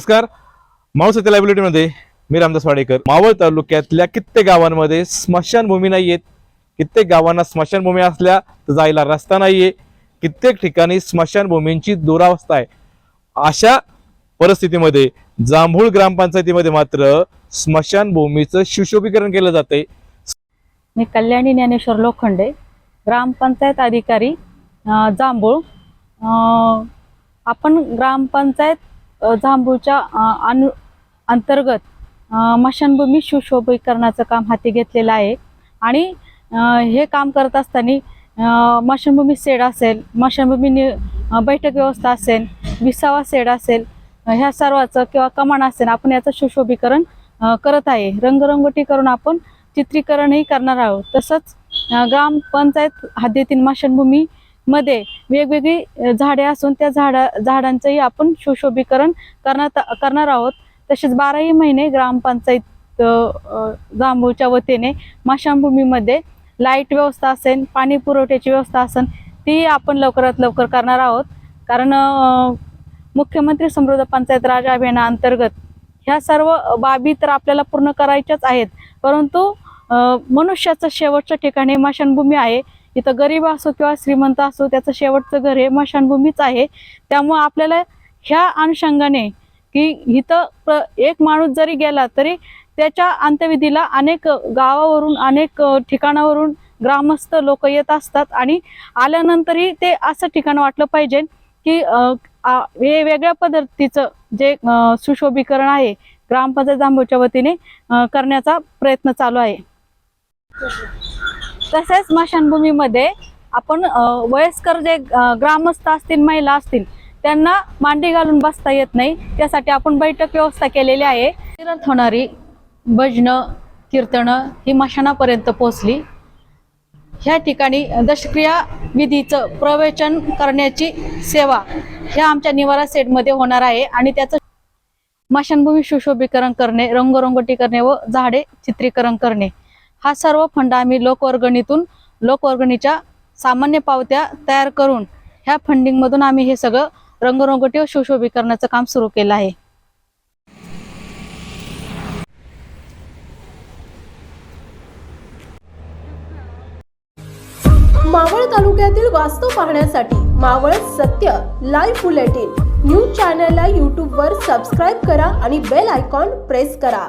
नमस्कार. मावळ सत्य लायबिलिटीमध्ये मी रामदास वाडेकर. मावळ तालुक्यातल्या कित्येक गावांमध्ये स्मशानभूमी नाही आहेत कित्येक गावांना स्मशानभूमी असल्या तर जायला रस्ता नाहीये. कित्येक ठिकाणी स्मशानभूमींची दुरावस्था आहे. अशा परिस्थितीमध्ये जांभूळ ग्रामपंचायतीमध्ये मात्र स्मशानभूमीचं सुशोभीकरण केलं जाते. मी कल्याणी ज्ञानेश्वर लोखंडे ग्रामपंचायत अधिकारी जांभूळ. आपण ग्रामपंचायत जांभूळच्या अनु अंतर्गत मशानभूमी सुशोभीकरणाचं काम हाती घेतलेलं आहे. आणि हे काम करत असताना मशानभूमी सेड असेल मशानभूमी नि- बैठक व्यवस्था असेल विसावा सेड असेल ह्या सर्वाचं किंवा कमान असेल आपण याचं सुशोभीकरण करत आहे. रंगरंगोटी करून आपण चित्रीकरणही करणार आहोत. तसंच ग्रामपंचायत हद्दीतील मशानभूमी मध्ये वेगवेगळी झाडे असून त्या झाडा झाडांचंही आपण सुशोभीकरण करण्यात करणार आहोत. तसेच बाराही महिने ग्रामपंचायत जांभूळच्या वतीने मशानभूमीमध्ये लाइट व्यवस्था असेल पाणी पुरवठ्याची व्यवस्था असेल ती आपण लवकरात लवकर करणार आहोत. कारण मुख्यमंत्री समृद्ध पंचायत राज अभियानाअंतर्गत ह्या सर्व बाबी तर आपल्याला पूर्ण करायच्याच आहेत. परंतु मनुष्याचं शेवटच्या ठिकाणी माशानभूमी आहे. इथं गरीब असो किंवा श्रीमंत असो त्याचं शेवटचं घर हे मशानभूमीच आहे. त्यामुळं आपल्याला ह्या अनुषंगाने की इथं एक माणूस जरी गेला तरी त्याच्या अंत्यविधीला अनेक गावावरून अनेक ठिकाणावरून ग्रामस्थ लोक येत असतात आणि आल्यानंतरही ते असं ठिकाण वाटलं पाहिजे की हे वेगळ्या पद्धतीचं जे सुशोभीकरण आहे ग्रामपंचायत जांभूच्या वतीने करण्याचा प्रयत्न चालू आहे. तसेच स्मशानभूमीमध्ये आपण वयस्कर जे ग्रामस्थ असतील महिला असतील त्यांना मांडी घालून बसता येत नाही. त्यासाठी आपण बैठक व्यवस्था केलेली आहे. तीर्थ होणारी भजनं कीर्तनं ही मशानापर्यंत पोहोचली. ह्या ठिकाणी दशक्रिया विधीचं प्रवचन करण्याची सेवा ह्या आमच्या निवारा सेटमध्ये होणार आहे आणि त्याचं मशानभूमी सुशोभीकरण करणे रंगरंगोटी करणे व झाडे चित्रीकरण करणे. हा सर्व फंड आम्ही लोकवर्गणीतून लोकवर्गणीच्या सामान्य पावत्या तयार करून ह्या फंडिंगमधून आम्ही हे सगळं रंगरंगोटी व सुशोभीकरणाचं काम सुरू केलं आहे. मावळ तालुक्यातील वास्तव पाहण्यासाठी मावळ सत्य लाईव्ह बुलेटिन न्यूज चॅनलला यूट्यूबवर सबस्क्राईब करा आणि बेल आयकॉन प्रेस करा.